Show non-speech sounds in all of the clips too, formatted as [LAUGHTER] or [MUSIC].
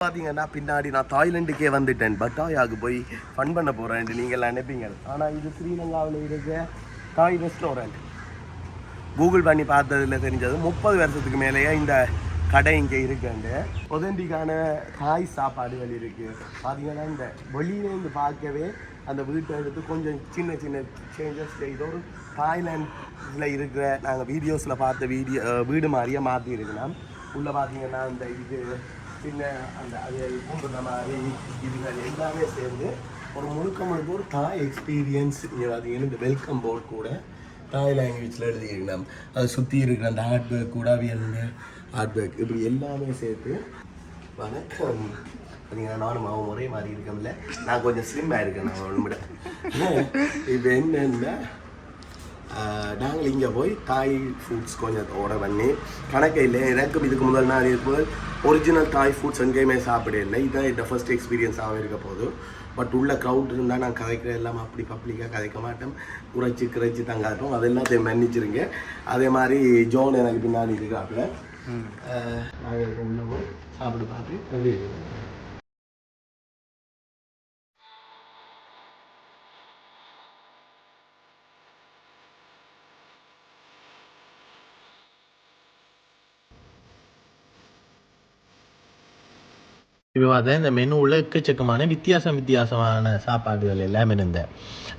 பார்த்தீங்கன்னா பின்னாடி நான் தாய்லாண்டுக்கே வந்துட்டேன். பட்டாயாக்கு போய் ஃபன் பண்ண போகிறேன் நீங்கள் நினைப்பீங்க ஆனால் இது ஸ்ரீலங்காவில் இருக்க தாய் ரெஸ்டாரண்ட் கூகுள் பண்ணி பார்த்ததுல தெரிஞ்சது முப்பது வருஷத்துக்கு மேலேயே இந்த கடை இங்கே இருக்குண்டு. ஒதண்டிக்கான தாய் சாப்பாடுகள் இருக்குது பார்த்தீங்கன்னா இந்த வெளியிலேருந்து பார்க்கவே அந்த வீட்டை எடுத்து கொஞ்சம் சின்ன சின்ன சேஞ்சஸ் செய்து ஒரு தாய்லாண்டில் இருக்கிற நாங்கள் வீடியோஸில் பார்த்த வீடியோ வீடு மாதிரியே மாற்றி இருக்கலாம் உள்ளே பார்த்தீங்கன்னா இந்த இது பின்ன அந்த அது பூண்டுற மாதிரி இதுகள் எல்லாமே சேர்ந்து ஒரு முழுக்க முழுக்க ஒரு தாய் எக்ஸ்பீரியன்ஸ் இங்கே பார்த்தீங்கன்னா இந்த வெல்கம் போர்ட் கூட தாய் லாங்குவேஜில் எழுதியிருக்கலாம். அதை சுற்றி இருக்கிற அந்த ஹார்ட் பேக் கூட அவியல் ஹார்ட் பேக் இப்படி எல்லாமே சேர்த்து வணக்கம். பார்த்தீங்கன்னா நானும் அவன் ஒரே மாதிரி இருக்கோம்ல. நான் கொஞ்சம் ஸ்லிம்மாக இருக்கேன் நான் ஒன்று [LAUGHS] இப்போ என்னென்னா நாங்கள் இங்கே போய் தாய் ஃபுட்ஸ் கொஞ்சம் ஆர்டர் பண்ணி கணக்கு இல்லை எனக்கும் இதுக்கு முதல் நாள் இருக்கும்போது ஒரிஜினல் தாய் ஃபுட்ஸ் எங்கேயுமே சாப்பிட இல்லை. இதுதான் இந்த ஃபர்ஸ்ட் எக்ஸ்பீரியன்ஸாகவும் இருக்க போது. பட் உள்ள க்ரௌட் இருந்தால் நான் கதைக்கிற எல்லாம் அப்படி பப்ளிக்காக கதைக்க மாட்டேன். குறைச்சி குறைச்சி தான் காட்டும் அது எல்லாத்தையும் மன்னிச்சிருங்க. அதே மாதிரி ஜோன் எனக்கு பின்னாடி இருக்காப்புல. நாங்கள் உள்ள போய் சாப்பிட்டு பார்த்து எப்படி இப்போ பார்த்தா இந்த மெனுவில் எக்கச்சக்கமான வித்தியாசம் வித்தியாசமான சாப்பாடுகள் எல்லாமே இருந்தேன்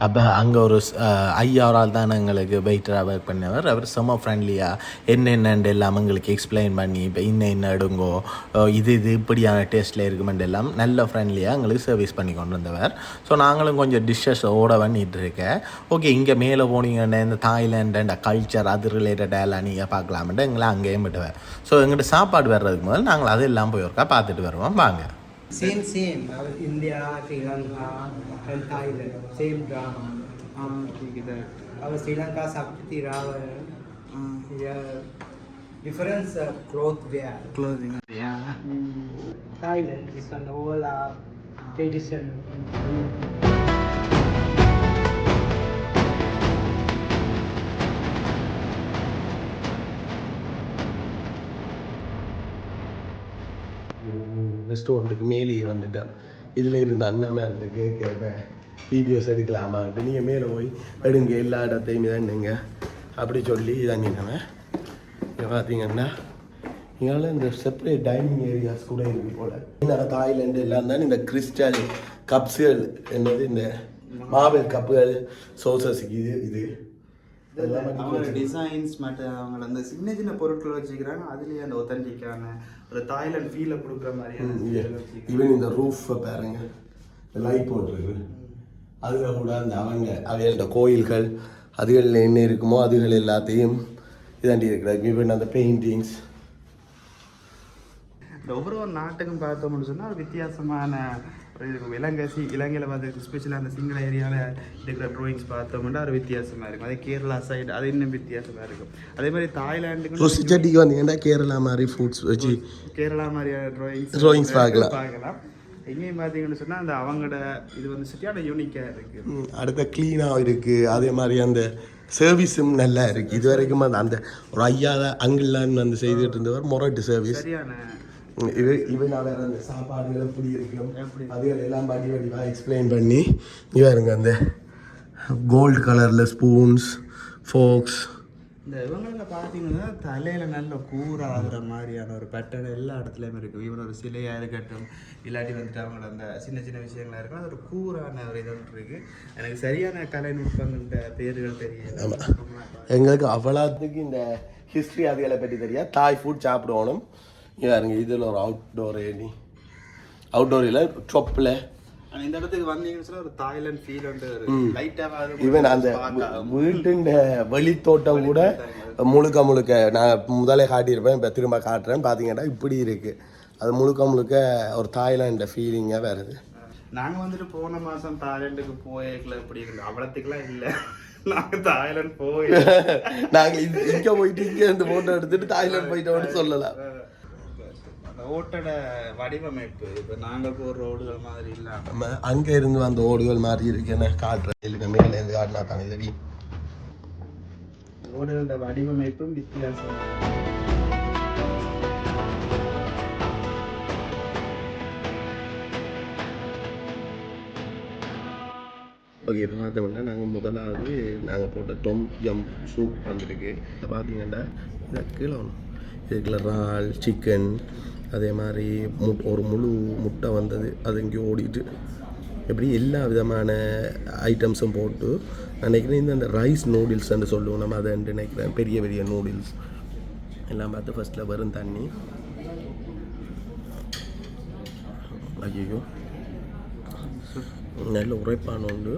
அப்போ அங்கே ஒரு ஐயாரால் ஐயா ஒரு ஆள் தான் எங்களுக்கு வெயிட்டராக ஒர்க் பண்ணவர். அவர் செம்ம ஃப்ரெண்ட்லியாக என்னென்னு எல்லாம் எங்களுக்கு எக்ஸ்பிளைன் பண்ணி இப்போ இன்ன என்ன எடுங்கோ இது இது இப்படியான டேஸ்ட்டில் இருக்குமெண்டு எல்லாம் நல்ல ஃப்ரெண்ட்லியாக எங்களுக்கு சர்வீஸ் பண்ணி கொண்டு வந்தவர். ஸோ நாங்களும் கொஞ்சம் டிஷ்ஷஸ் ஓட பண்ணிட்டு இருக்கேன் ஓகே இங்கே மேலே போனீங்கன்னா இந்த தாய்லாண்டு கல்ச்சர் அது ரிலேட்டடாக எல்லாம் நீங்கள் பார்க்கலாமென்ட்டு எங்களை அங்கேயும் விட்டுவேன் ஸோ எங்கள்கிட்ட சாப்பாடு வர்றதுக்கு முதல் நாங்கள் அதெல்லாம் போய் ஒருக்கா பார்த்துட்டு வருவோம். வாங்க. Same, same. Uh, India, Sri Lanka, and Thailand. Same drama. Um, our Sri Lanka Sapti Rava. Yeah. Difference uh, cloth wear. clothing yeah Mm, Thailand is an old uh, tradition. ரெஸ்டாரண்ட்டுக்கு மேலேயே வந்துட்டேன். இதில் இருந்த அண்ணன் அந்த கேட்பேன் வீடியோஸ் எடுக்கலாமா? நீங்கள் மேலே போய் எடுங்க எல்லா இடத்தையும் இதண்ணுங்க அப்படி சொல்லி இதண்ணினவன் இங்கே பார்த்தீங்கன்னா இங்கால இந்த செப்பரேட் டைனிங் ஏரியாஸ் கூட இருக்குது போல். இந்த தாய்லாந்து எல்லாம் தான் இந்த கிறிஸ்டல் கப்ஸுகள் என்னது இந்த மாபெல் கப்புகள் சோசஸ் இது இது. வச்சிருக்கு. டிசைன்ஸ் மற்ற அவங்க அந்த சின்ன சின்ன பொருட்கள் வச்சுக்கிறாங்க அதுலயே அந்த ஒத்தன்டிக்கான ஒரு தாய்லாந்து ஃபீலை கொடுக்குற மாதிரியான ம், விஷயங்கள் yeah. வச்சிருக்காங்க. ஈவன் இந்த ரூஃபை பாருங்க லைட் போட்டிருக்கு அதில் கூட அந்த அவங்க அவையோட கோயில்கள் அதுகளில் என்ன இருக்குமோ அதுகள் எல்லாத்தையும் இதாண்டி இருக்கிறாங்க ஈவன் அந்த பெயிண்டிங்ஸ் இந்த ஒவ்வொரு நாட்டுக்கும் பார்த்தோம்னு சொன்னா ஒரு வித்தியாசமான ஒரு இது இலங்கை சி இலங்கையில் பார்த்து ஸ்பெஷலாக அந்த சிங்கள ஏரியாவில் இருக்கிற ட்ராயிங்ஸ் பார்த்தோம்னா ஒரு வித்தியாசமாக இருக்கும். அதே கேரளா சைடு அது இன்னும் வித்தியாசமாக இருக்கும். அதே மாதிரி தாய்லாண்டுக்கு ருசிச்சட்டிக்கு வந்தீங்கன்னா கேரளா மாதிரி ஃபுட்ஸ் வச்சு கேரளா மாதிரியான ட்ராயிங்ஸ் Drawings பார்க்கலாம். பார்க்கலாம். எங்கேயும் பார்த்தீங்கன்னு சொன்னா அந்த அவங்களோட இது வந்து சரியான யூனிக்காக இருக்கு. ம், அடுத்த க்ளீனாக இருக்குது அதே மாதிரி அந்த சர்வீஸும் நல்லா இருக்குது இது வரைக்கும் அந்த அந்த ஒரு ஐயா அங்கிள்லான்னு வந்து செய்துட்டு இருந்தவர் மொரட்டு சர்வீஸ் சரியான இது இவன் வேற அந்த சாப்பாடுகள் எப்படி இருக்கும்? அதுகள் எல்லாம் வடி வடிவாக எக்ஸ்பிளைன் பண்ணி இங்கே இருங்க அந்த கோல்டு கலரில் ஸ்பூன்ஸ் ஃபோக்ஸ் இந்த இவங்கள பார்த்தீங்கன்னா தலையில நல்ல கூற ஆகுற மாதிரியான ஒரு பேட்டர்ன் எல்லா இடத்துலையும் இருக்கு இவன் ஒரு சிலையா இருக்கட்டும் இல்லாட்டி வந்துட்டு அவங்களோட அந்த சின்ன சின்ன விஷயங்களா இருக்கும் அது ஒரு கூறான ஒரு இது இருக்கு. எனக்கு சரியான கலை நுட்பங்கள்ட பேர்கள் தெரியல. எங்களுக்கு அவ்வளோத்துக்கு இந்த ஹிஸ்ட்ரி அதுகளை பற்றி தெரியா தாய் ஃபுட் சாப்பிடணும் இங்கே இருங்க இதில் ஒரு அவுட்டோர் ஏனி அவுட்டோர் இல்லை ஷொப்பில் ஆனா இந்த இடத்துக்கு வந்தீங்கன்னு ஒரு தாய்லாந்து ஃபீல் வந்து ஈவன் அந்த வீட்டின் வெளித்தோட்டம் கூட முழுக்க முழுக்க நான் முதலே காட்டியிருப்பேன் இப்போ திரும்ப காட்டுறேன். பார்த்தீங்கன்னா இப்படி இருக்குது அது முழுக்க முழுக்க ஒரு தாய்லாண்ட ஃபீலிங்காக வருது. நாங்க வந்துட்டு போன மாசம் தாய்லாந்துக்கு போயிருக்கல இப்படி இருக்கு அவ்வளோத்துக்குலாம் இல்ல. நாங்க தாய்லாந்து போய் [LAUGHS] நாங்கள் இங்கே போயிட்டு இங்கே இருந்து ஃபோட்டோ எடுத்துட்டு தாய்லாந்து போயிட்டோம்னு சொல்லலாம். ஓட்டட வடிவமைப்பு இப்போ நாங்கள் போடுற ஓடுகள் மாதிரி இல்லாமல் அங்கே இருந்து வந்த ஓடுகள் மாதிரி இருக்குன்னு காட்டுறேன் இல்லை மேலே இருந்து காட்டினா தானே ஓடுகளோட வடிவமைப்பும் வித்தியாசம். ஓகே இப்போ பார்த்தோம்னா நாங்கள் முதலாவது நாங்கள் போட்ட டொம் ஜம் சூப் வந்திருக்கு. பார்த்தீங்கன்னா கீழே ஒன்று இதுக்குள்ள இறால் சிக்கன் அதே மாதிரி மு ஒரு முழு முட்டை வந்தது அது இங்கே ஓடிட்டு எப்படி எல்லா விதமான ஐட்டம்ஸும் போட்டு நினைக்கிறேன் இந்த ரைஸ் நூடுல்ஸ்ன்னு சொல்லுவோம் நம்ம அதை நினைக்கிறேன் பெரிய பெரிய நூடுல்ஸ். எல்லாம் பார்த்து ஃபஸ்ட்டில் வெறும் தண்ணி. ஐயோ நல்ல உரைப்பான உண்டு.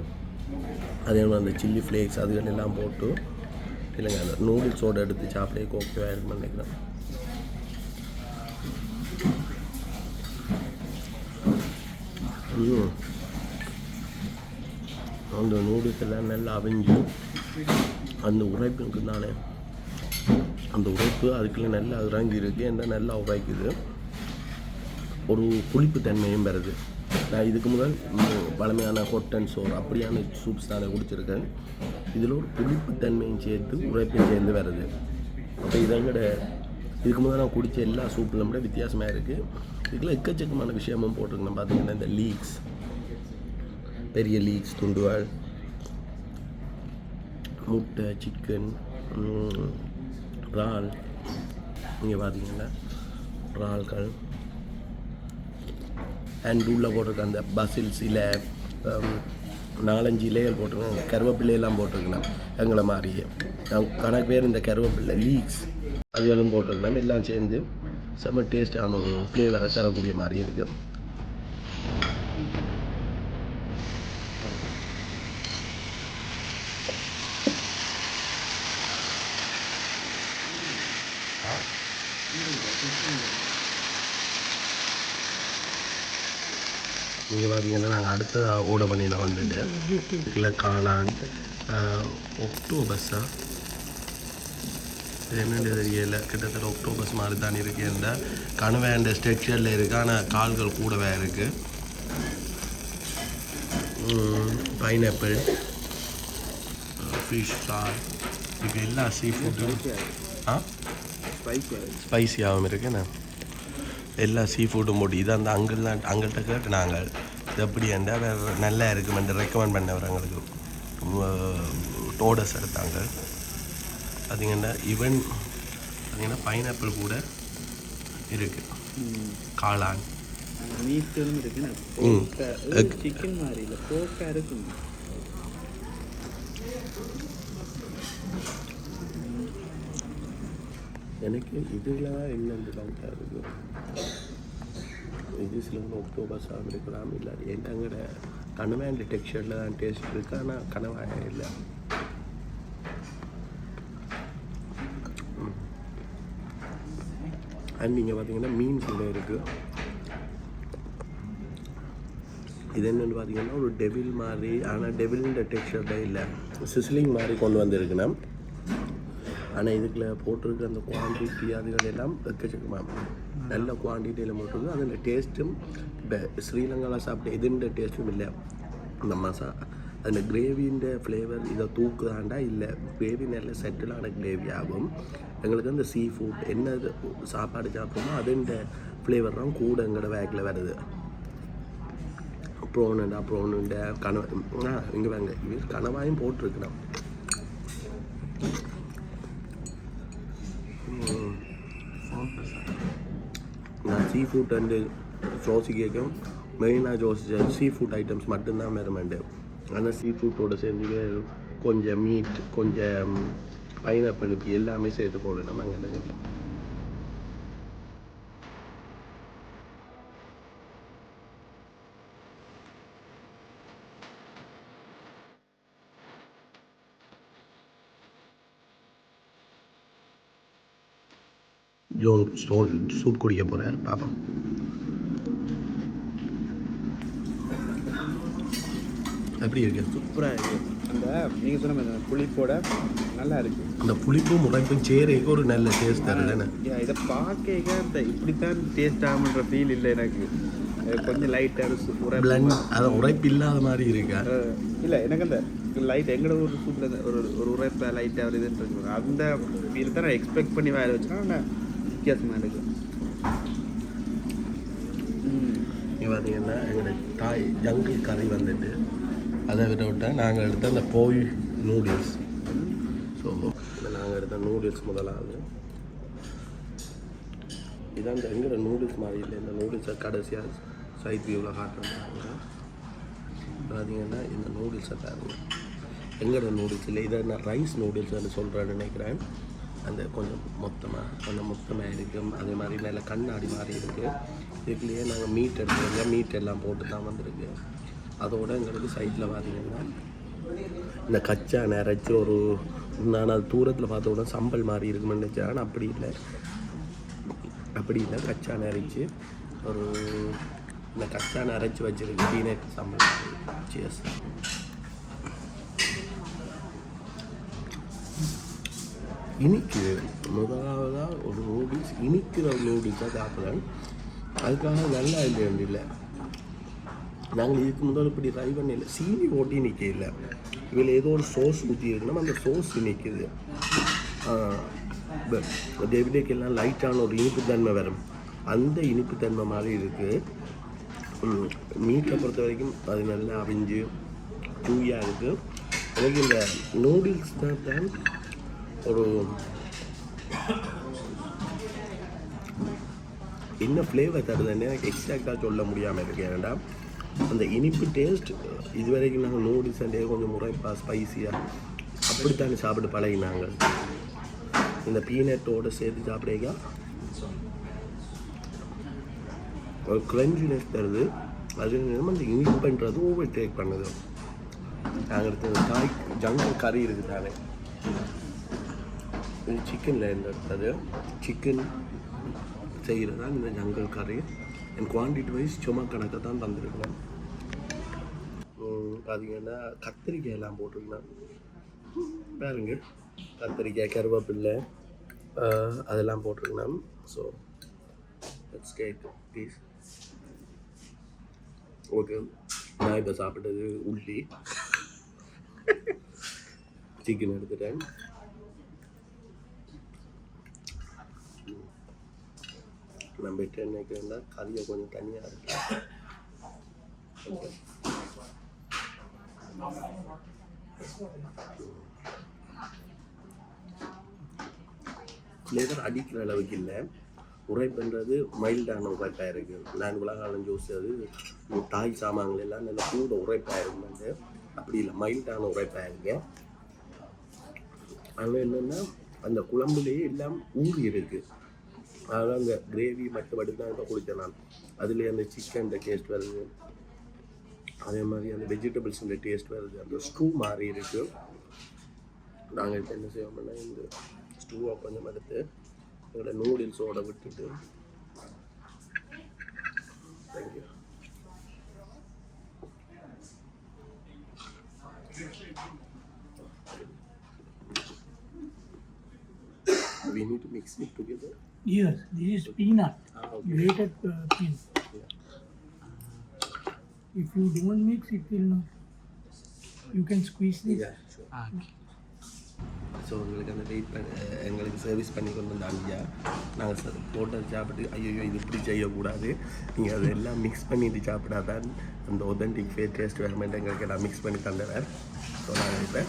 அதே மாதிரி அந்த சில்லி ஃப்ளேக்ஸ் அதுகள் எல்லாம் போட்டு இல்லைங்க அந்த நூடுல்ஸோடு எடுத்து சாப்பிடே ஓகேவாக இருக்கும்னு நினைக்கிறேன். அந்த நூடுல்ஸ் எல்லாம் நல்லா அவிஞ்சு அந்த உரைப்புக்கு தானே? அந்த உரைப்பு அதுக்குள்ளே நல்லா இறங்கி என்ன நல்லா உரைக்குது. ஒரு புளிப்பு தன்மையும் வருது நான் இதுக்கு முதல் பழமையான பழமையான அண்ட் சோர் அப்படியான சூப்ஸ் தானே குடிச்சிருக்கேன். இதில் ஒரு புளிப்பு தன்மையும் சேர்த்து உரைப்பையும் சேர்ந்து வருது. அப்போ இதங்கட இதுக்கு முதல் நான் குடித்த எல்லா சூப்பிலும் விட வித்தியாசமாக இருக்குது இதுக்குள்ள எக்கச்சக்கமான விஷயமும் போட்டிருக்கணும். பார்த்தீங்கன்னா இந்த லீக்ஸ் பெரிய லீக்ஸ் துண்டுவாள் முட்டை சிக்கன் இறால். இங்கே பார்த்தீங்கன்னா இறால்கள். அண்ட் உள்ளே போட்டிருக்க அந்த பசில்ஸ் இலை நாலஞ்சு இலைகள் போட்டிருக்கேன் கருவேப்பிள்ளையெல்லாம் போட்டிருக்கலாம் எங்களை மாதிரியே. நான் கணக்கு பேர் இந்த கருவேப்பிள்ளை லீக்ஸ் அதுகளும் போட்டிருக்கலாம் எல்லாம் சேர்ந்து செம்ம டேஸ்டான ஒரு ஃப்ளேவரை தரக்கூடிய மாதிரி இருக்குது இங்கே பார்த்தீங்கன்னா நாங்கள் அடுத்த ஓட பண்ணியில் வந்துட்டு இல்லை காளான் ஒக்டோபஸ்ஸா இது என்னென்னு தெரியல. கிட்டத்தட்ட ஒக்டோபஸ் மாதிரி தான் இருக்குது இந்த. கனவை அந்த ஸ்ட்ரக்சரில் இருக்குது ஆனால் கால்கள் கூடவே இருக்குது பைனாப்பிள் ஃபிஷ் ஃப்ளார் இது எல்லா சீ ஃபுட்டும் ஆ ஸ்பைசியாகவும் இருக்குண்ணே எல்லா சீ ஃபுட்டும் போட்டு இது அந்த அங்கிள் தான் அங்கிள்கிட்ட கேட்டு நாங்கள் இது எப்படி இருந்தால் வேறு நல்லா இருக்குமென்று ரெக்கமெண்ட் பண்ணவர் எங்களுக்கு. டோடஸ் எடுத்தாங்க பார்த்தீங்கன்னா ஈவன் பார்த்தீங்கன்னா பைனாப்பிள் கூட இருக்குது காளான். மீட்டும் இருக்குண்ணா ம். சிக்கன் மாதிரி இல்லை போக்கா இருக்கும் எனக்கு இதில் என்னென்று டவுட்டாக இருக்குது இது சில ஒக்டோபர் சாமி இருக்கலாம் இல்லாட்டி எங்கட கனவாண்டி டெக்ஸ்சரில் தான் டேஸ்ட் இருக்குது ஆனால் கனவாய இல்லை. அண்ட் நீங்கள் பார்த்தீங்கன்னா மீன் கூட இருக்குது இது என்னென்னு பார்த்தீங்கன்னா ஒரு டெவில் மாதிரி ஆனால் டெவில்ன்ற டெக்ஸ்சரில் இல்லை. சிஸ்லிங் மாதிரி கொண்டு வந்திருக்குண்ணா ஆனால் இதுக்குள்ள போட்டிருக்க அந்த குவான்டிட்டி அதுகள் எல்லாம் எக்கச்சக்கமாக நல்ல குவான்டிட்டியில் போட்டிருக்கு. அதில் டேஸ்ட்டும் இப்போ ஸ்ரீலங்காவில் சாப்பிட்ட இதுன்ற டேஸ்ட்டும் இல்லை. இந்த மசா அந்த கிரேவின்ற ஃப்ளேவர் இதை தூக்குதாண்டா? இல்லை. கிரேவி நல்ல செட்டிலான கிரேவி ஆகும். எங்களுக்கு அந்த சீ ஃபுட் என்ன சாப்பாடு சாப்பிட்றோமோ அதுன்ற ஃப்ளேவர் தான் கூட எங்களோட வேக்கில் வருது. ப்ரோனுண்டா ப்ரோனுண்ட கனவா ஆ இங்கே வாங்க இவர் கனவாயும் போட்டிருக்கிறோம் நான் சீ ஃபுட் அண்டு ஜோசி கேட்கும் மெயினாக ஜோசி சீ ஃபுட் ஐட்டம்ஸ் மட்டும்தான் மேரமெண்டு ஆனால் சீ ஃபுட்டோட சேர்ந்து கொஞ்சம் மீட் கொஞ்சம் பைனாப்பிள் எல்லாமே சேர்த்து போடணும். அங்கே ஜோன் ஸ்டோன் சூப் குடிக்க போகிறேன் பார்ப்போம் எப்படி இருக்கு? சூப்பராக இருக்குது அந்த நீங்கள் சொன்ன மாதிரி புளிப்போட நல்லா இருக்குது அந்த புளிப்பும் முளைப்பும் சேரைக்கு ஒரு நல்ல டேஸ்ட் யா, இதை பார்க்க இந்த இப்படித்தான் டேஸ்ட் ஆகுன்ற ஃபீல் இல்லை எனக்கு. கொஞ்சம் லைட்டாக சூப்பராக அது உரைப்பு இல்லாத மாதிரி இருக்கா? இல்லை எனக்கு அந்த லைட் எங்கட ஒரு சூப்பில் ஒரு ஒரு உரைப்பை லைட்டாக ஒரு இதுன்னு அந்த ஃபீல் தான் நான் எக்ஸ்பெக்ட் பண்ணி வச்சேன் ஆனால் வித்தியாசமாக இருக்கு. ம் இங்கே பார்த்தீங்கன்னா எங்களோட தாய் ஜங்கிள் கறி வந்துட்டு அதை விட விட்டால் நாங்கள் எடுத்த அந்த போய் நூடுல்ஸ் ஸோ நாங்கள் எடுத்த நூடுல்ஸ் முதலாவது. இதான் இந்த எங்கிற நூடுல்ஸ் மாதிரி இல்லை. இந்த நூடுல்ஸை கடைசியாக சைட் வியூவில் காட்டுறாங்க பார்த்தீங்கன்னா இந்த நூடுல்ஸை தாருங்க எங்கட நூடுல்ஸ் இல்லை. இதை நான் ரைஸ் நூடுல்ஸ்னு சொல்கிறேன்னு நினைக்கிறேன். அந்த கொஞ்சம் மொத்தமாக கொஞ்சம் மொத்தமாக இருக்கும். அதே மாதிரி மேலே கண்ணாடி மாதிரி இருக்குது இதுக்குள்ளேயே நாங்கள் மீட் எடுத்துருங்க மீட் எல்லாம் போட்டு தான் வந்திருக்கு. அதோட எங்களுக்கு சைட்டில் பார்த்தீங்கன்னா இந்த கச்சா நிறைச்சி ஒரு நான் அது தூரத்தில் பார்த்த உடனே சம்பல் மாதிரி இருக்குமென்னு நினச்சேன். ஆனால் அப்படி இல்லை. அப்படி இல்லை. கச்சா நரைச்சி ஒரு இந்த கச்சா நிறைச்சி வச்சுருக்கு பீனட் சம்பல் சியர்ஸ் இனிக்கு முதலாவதாக ஒரு நூடுல்ஸ் இனிக்கிற நூடுல்ஸாக சாப்பிட்றேன் அதுக்காக நல்லா இல்லை இல்லை நாங்கள் இதுக்கு முதல்ல இப்படி ட்ரை பண்ணல. சீனி ஓட்டி நிற்கல இதில் ஏதோ ஒரு சோஸ் ஊற்றி இருக்கணும் அந்த சோஸ் நிற்கிது டெவிடேக்கெல்லாம் லைட்டான ஒரு இனிப்புத்தன்மை வரும். அந்த இனிப்புத்தன்மை மாதிரி இருக்குது மீட்டை பொறுத்த வரைக்கும் அது நல்லா அவிஞ்சு தூயாக இருக்குது எனக்கு இந்த நூடுல்ஸ் தான் தான் ஒரு என்ன ஃப்ளேவர் தருதுன்னு எனக்கு எக்ஸாக்டாக சொல்ல முடியாமல் இருக்கு. ஏன்னா அந்த இனிப்பு டேஸ்ட் இது வரைக்கும் நாங்கள் நூடுல்ஸ் அண்டே கொஞ்சம் முறைப்பா ஸ்பைசியாக அப்படித்தானே சாப்பிட்டு பழகினாங்க. இந்த பீனட்டோடு சேர்த்து சாப்பிடுங்க ஒரு கிரன்ச்சினஸ் தருது. அது என்னமோ அந்த இனிப்புன்றது ஓவர் டேக் பண்ணுது. நாங்கள் எடுத்தது தாய் ஜங்கல் கறி இருக்குது தானே. இது சிக்கனில் இருந்து எடுத்தது. சிக்கன் செய்கிறது தான் இந்த ஜங்கல் கறி என் குவான்டிட்டி வைஸ் சும்மா கணக்கை தான் தந்திருக்கலாம் பார்த்தீங்கன்னா கத்திரிக்காய் எல்லாம் போட்டிருக்கேன் பாருங்க கத்திரிக்காய் கருவேப்பில்லை அதெல்லாம் போட்டிருக்கேன் so let's get please okay நான் இப்போ சாப்பிட்டது உள்ளி. [LAUGHS] சிக்கன் எடுத்துட்டேன். நம்ம கிட்ட நினைக்கிறேன்னா கதையை கொஞ்சம் தனியாக இருக்கு. லெதர் அடிக்கிற அளவுக்கு இல்லை. உரைப்புன்றது மைல்டான உரைப்பாக இருக்குது நான் உலகாலம் ஜூஸ் அது தாய் சாமான்கள் எல்லாம் நல்ல கூட உரைப்பாக இருக்குன்னு அப்படி இல்லை மைல்டான உரைப்பாக இருக்கு. ஆனால் என்னென்னா அந்த குழம்புலேயே எல்லாம் ஊறி இருக்குது அதனால் அந்த கிரேவி மற்றபடி தான் இப்போ குடித்தேன் நான். அதுலேயே அந்த சிக்கன் டேஸ்ட் வருது. அதே மாதிரி அந்த வெஜிடபிள்ஸுடைய டேஸ்ட் வருது. அந்த ஸ்டூ மாறி இருக்குது நாங்கள் இப்போ என்ன செய்வோம்னா இந்த ஸ்டூவை கொஞ்சம் எடுத்து எங்களோட நூடுல்ஸோட விட்டுட்டு thank you mix it together Yes, this is peanut, Ah, okay. grated uh, peanut. If you don't mix, it will not. You can squeeze this. yeah sure so உங்களுக்கு அந்த வெயிட் பண்ண எங்களுக்கு சர்வீஸ் பண்ணி கொண்டு வந்த ஐயா நாங்கள் ஹோட்டல் சாப்பிட்டு ஐயோ இது இப்படி செய்யக்கூடாது நீங்கள் அதெல்லாம் மிக்ஸ் பண்ணிட்டு சாப்பிடாதான் அந்த ஒதன்டிக் ஃபே டேஸ்ட் வேணுமெண்ட் எங்களுக்கு நான் மிக்ஸ் பண்ணி தந்துடுறேன் ஸோ நாங்கள் இப்போ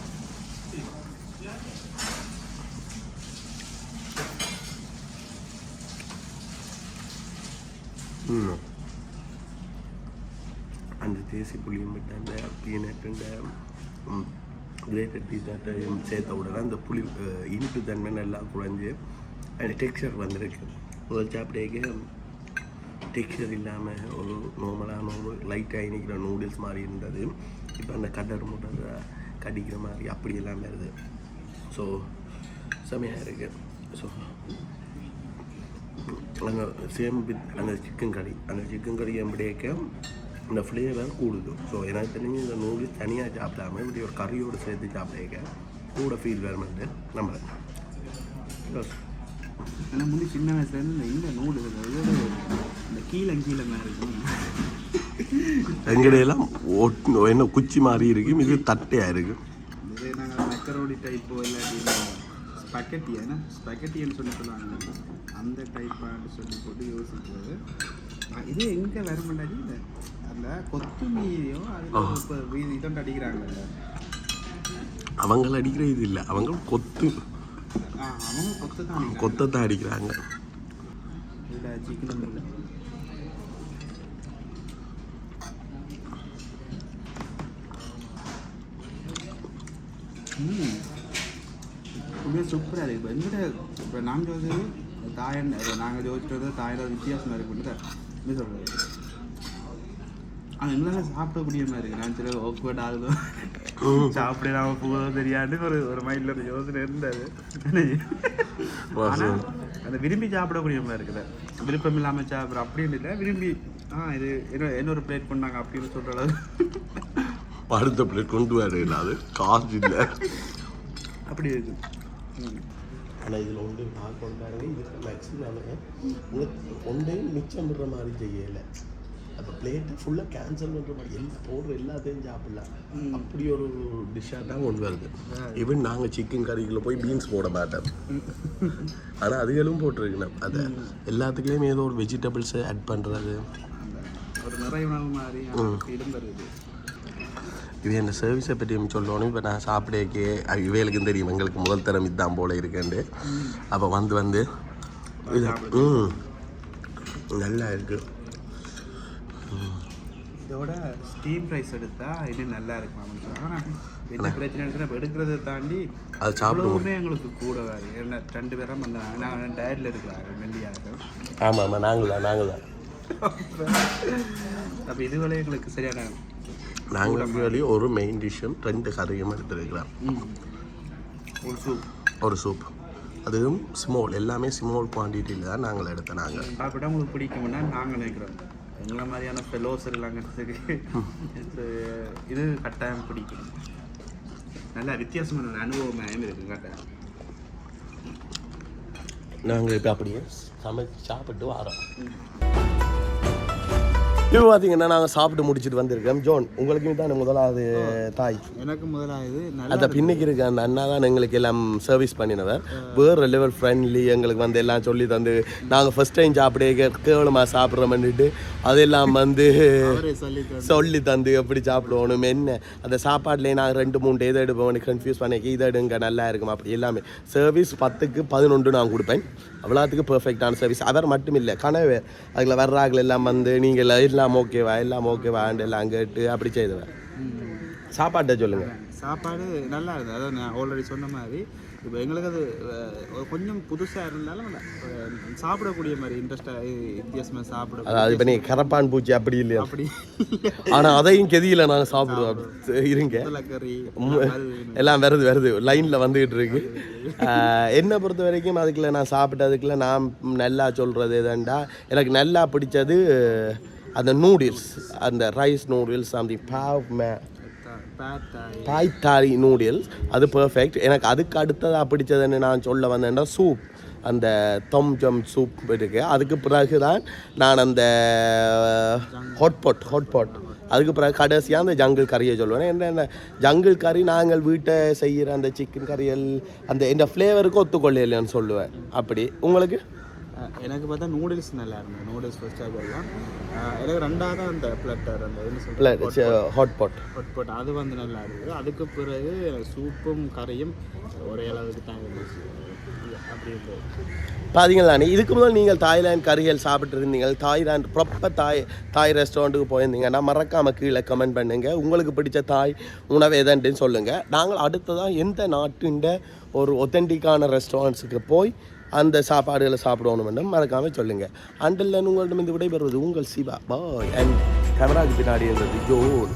Hmm. அந்த தேசி புளியும் விட்டு அந்த பீனட் இந்த கிரேட்டட் பீனட்டையும் சேர்த்த உடனே அந்த புளி இனிப்பு தன்மை நல்லா குறைஞ்சி அந்த டெக்ஸ்சர் வந்திருக்கு. ஒரு சாப்பிட்டேக்கு டெக்ஸ்சர் இல்லாமல் ஒரு நார்மலான ஒரு லைட்டாக இனிக்கிற நூடுல்ஸ் மாதிரி இருந்தது. இப்போ அந்த கடர் முட்டை கடிக்கிற மாதிரி அப்படியெல்லாம் வருது. ஸோ செமையாக இருக்குது ஸோ அங்கே சேம் வித் அந்த சிக்கன் கறி அந்த சிக்கன் கறி எப்படியாக்க இந்த ஃப்ளேவர் கூடுது. ஸோ எனக்கு தெரிஞ்சு இந்த நூடுல்ஸ் தனியாக சாப்பிடாம இப்படி ஒரு கறியோடு சேர்த்து சாப்பிடாக்க கூட ஃபீல் வேணுமெண்டு நம்புறேன் Yes. எனக்கு முந்தி சின்ன வயசுலேருந்து இந்த இந்த நூடு இந்த கீழே கீழே மாதிரி இருக்கும் எங்கடையெல்லாம் என்ன குச்சி மாதிரி இருக்கும் இது தட்டையாக நாங்கள் மெக்கரோடி டைப்போ இல்லாட்டி ஸ்பெக்கட்டி ஏன்னா ஸ்பெக்கட்டின்னு சொல்லி சொல்லுவாங்க அந்த டைப்பான்னு சொல்லி போட்டு யோசிக்கிறது. இது எங்கே வர மாட்டாடி இந்த அந்த கொத்து மீதியோ அதில் இப்போ இதோண்டு அடிக்கிறாங்கல்ல. அவங்கள அடிக்கிற இது இல்லை அவங்க கொத்து. அவங்க கொத்து தான் அடிக்கிறாங்க. கொத்தை தான் அடிக்கிறாங்க. இதில் சிக்கனும் இல்லை. ம். உண்மையாக சூப்பராக இருக்குது இப்போ எங்கிட்ட இப்போ நாங்கள் வந்து தாயன் நாங்கள் யோசிச்சுட்டு வந்து தாயோட வித்தியாசமாக இருக்குன்னு எப்படி சொல்கிறது அது எங்களால் சாப்பிடக்கூடிய மாதிரி இருக்குது நான் சரி ஓக்வர்ட் ஆகுதோ சாப்பிட நாம போதோ தெரியாது ஒரு ஒரு மைண்டில் ஒரு யோசனை இருந்தது. ஆனா, அந்த விரும்பி சாப்பிடக்கூடிய மாதிரி இருக்குது. விருப்பம் இல்லாமல் சாப்பிட்ற அப்படின்னு இல்லை. விரும்பி ஆ இது என்ன இன்னொரு பிளேட் பண்ணாங்க அப்படின்னு சொல்கிற அளவு அடுத்த பிளேட் கொண்டு வர இல்லாது காசு இல்லை. அப்படி இருக்கு. ம். ஆனால் இதில் ஒன்று நான் கொண்டாடுங்க இதுக்கு மேக்ஸிமம் உங்களுக்கு ஒன்றையும் மிச்சம் விடுற மாதிரி செய்யலை. அப்போ பிளேட்டை ஃபுல்லாக கேன்சல் பண்ணுற மாதிரி எல்லா போடுற எல்லாத்தையும் சாப்பிடலாம் அப்படி ஒரு டிஷ்ஷாக தான் கொண்டு வருது. ஈவன் நாங்கள் சிக்கன் கறிக்குள்ள போய் பீன்ஸ் போட மாட்டோம். ஆனால் அதுகளும் போட்டிருக்கணும். அதை எல்லாத்துக்குலேயும் ஏதோ ஒரு வெஜிடபிள்ஸை ஆட் பண்ணுறது ஒரு நிறைய உணவு மாதிரி இது என்ன சர்வீஸை பற்றி சொல்லணும். இப்போ நான் சாப்பிடக்கே இவைகளுக்கும் தெரியும். எங்களுக்கு முதல் தரம் இதுதான் போல இருக்குண்டு அப்போ வந்து வந்து இது ம். நல்லா இருக்கு. இதோட ஸ்டீம் ரைஸ் எடுத்தா இன்னும் நல்லா இருக்கும் என்ன பிரச்சனை இப்போ எடுக்கிறத தாண்டி அது சாப்பிடுவோம். எங்களுக்கு கூட ஏன்னா ரெண்டு பேரும் அந்த நான் டயட்டில் இருக்கிறாங்க மெல்லியாக ஆமாம் ஆமாம் நாங்கள் தான் நாங்கள் தான் அப்போ இதுவரை எங்களுக்கு சரியான நாங்கள் actually ஒரு மெயின் டிஷ்ஷும் ரெண்டு கறியும் எடுத்துருக்கலாம் ஒரு சூப் ஒரு சூப் அதுவும் ஸ்மால் எல்லாமே ஸ்மால் குவான்டிட்டியில் தான் நாங்கள் எடுத்தோம் நாங்கள் சாப்பிட்டா உங்களுக்கு பிடிக்கும்னா நாங்கள் நினைக்கிறோம் எங்களை மாதிரியான ஃபெலோஸ் இல்லைங்கிறதுக்கு இது கட்டாயம் பிடிக்கும். நல்ல வித்தியாசமான அனுபவம் இருக்கு கட்டாயம் நாங்கள் இப்போ அப்படியே சமைச்சு சாப்பிட்டு வரோம். இப்போ பார்த்தீங்கன்னா நாங்கள் சாப்பிட்டு முடிச்சுட்டு வந்திருக்கோம். ஜோன் உங்களுக்கு தான் முதலாவது தாய். எனக்கு முதலாவது அந்த பின்னிக்கு இருக்க அந்த அண்ணா தான் எங்களுக்கு எல்லாம் சர்வீஸ் பண்ணினவர். வேறு லெவல் ஃப்ரெண்ட்லி எங்களுக்கு வந்து எல்லாம் சொல்லி தந்து நாங்கள் ஃபர்ஸ்ட் டைம் சாப்பிட கேவலமாக சாப்பிட்றோம்னுட்டு அதெல்லாம் வந்து சொல்லி தந்து. எப்படி சாப்பிடுவோம் என்ன? அந்த சாப்பாடுலேயே நாங்கள் ரெண்டு மூணு இதை எடுப்போம் கன்ஃபியூஸ் பண்ணிக்க இதை எடுங்க நல்லா இருக்கும் அப்படி எல்லாமே. சர்வீஸ் பத்துக்கு பதினொன்று நான் கொடுப்பேன். அவ்வளோத்துக்கு பெர்ஃபெக்டான சர்வீஸ் அவர் மட்டும் இல்லை கனவு அதில் வர்றார்கள் எல்லாம் வந்து நீங்கள் எல்லாம் ஓகேவா எல்லாம் ஓகேவாண்டு எல்லாம் கேட்டு அப்படி செய்துவேன் சாப்பாட்டை சொல்லுங்கள் சாப்பாடு நல்லா இருந்தது. அதான் நான் ஆல்ரெடி சொன்ன மாதிரி. இப்போ எங்களுக்கு அது கொஞ்சம் புதுசாக இருந்தாலும் சாப்பிடக்கூடிய மாதிரி இன்ட்ரெஸ்டாக வித்தியாசமாக சாப்பிட அதாவது இப்போ நீ கரப்பான் பூச்சி அப்படி இல்லையா? அப்படி [LAUGHS] ஆனால் அதையும் கெதியில் நாங்கள் சாப்பிடுவோம். இருங்க. எல்லாம் வருது வருது. லைனில் வந்துக்கிட்டு இருக்கு. என்னை பொறுத்த வரைக்கும் அதுக்குள்ள நான் சாப்பிட்டதுக்குள்ள நான் நல்லா சொல்கிறது எதாண்டா? எனக்கு நல்லா பிடிச்சது அந்த நூடுல்ஸ் அந்த ரைஸ் நூடுல்ஸ் அந்த பாவ் மே பாய்த்தாரி நூடுல்ஸ் அது பெர்ஃபெக்ட் எனக்கு அதுக்கு அடுத்ததாக பிடிச்சதுன்னு நான் சொல்ல வந்தேன்னா சூப் அந்த தொம் ஜம் சூப் இருக்கு. அதுக்கு பிறகு தான் நான் அந்த ஹாட்பாட் ஹாட்பாட் அதுக்கு பிறகு கடைசியாக அந்த ஜங்கிள் கறியை சொல்லுவேன். என்ன என்ன ஜங்கிள் கறி நாங்கள் வீட்டை செய்கிற அந்த சிக்கன் கறிகள் அந்த இந்த ஃப்ளேவருக்கு ஒத்துக்கொள்ளையிலன்னு சொல்லுவேன். அப்படி. உங்களுக்கு? எனக்கு பார்த்தா நூடுல்ஸ் நல்லா இருந்தது நூடுல்ஸ் ஃபர்ஸ்ட் ஆகலாம் எனக்கு ரெண்டாவது அந்த பிளட்டர் அந்த என்ன சொல்றது ஹாட்பாட் ஹொட்பட் அது வந்து நல்லா இருந்தது அதுக்கு பிறகு சூப்பும் கறியும் ஒரே அளவுக்கு தான் இருந்துச்சு. பார்த்தீங்களானே இதுக்கு முதல் நீங்கள் தாய்லாந்து கறிகள் சாப்பிட்டு இருந்தீங்க தாய்லாந்து ப்ராப்பர் தாய் தாய் ரெஸ்டாரண்ட்டுக்கு போயிருந்தீங்கன்னா மறக்காமல் கீழே கமெண்ட் பண்ணுங்க. உங்களுக்கு பிடிச்ச தாய் உணவு எதன்ட்டுன்னு சொல்லுங்கள் நாங்கள் அடுத்ததாக எந்த நாட்டின் ஒரு ஒத்தென்டிக்கான ரெஸ்டாரண்ட்ஸுக்கு போய் அந்த சாப்பாடுகளை சாப்பிடணும்னு மறக்காமல் சொல்லுங்கள் அண்டில் உங்கள்கிட்ட இந்த விடைபெறுவது உங்கள் சிவா. பாய் அண்ட் கேமராவுக்கு பின்னாடி இருந்தது ஜோன்.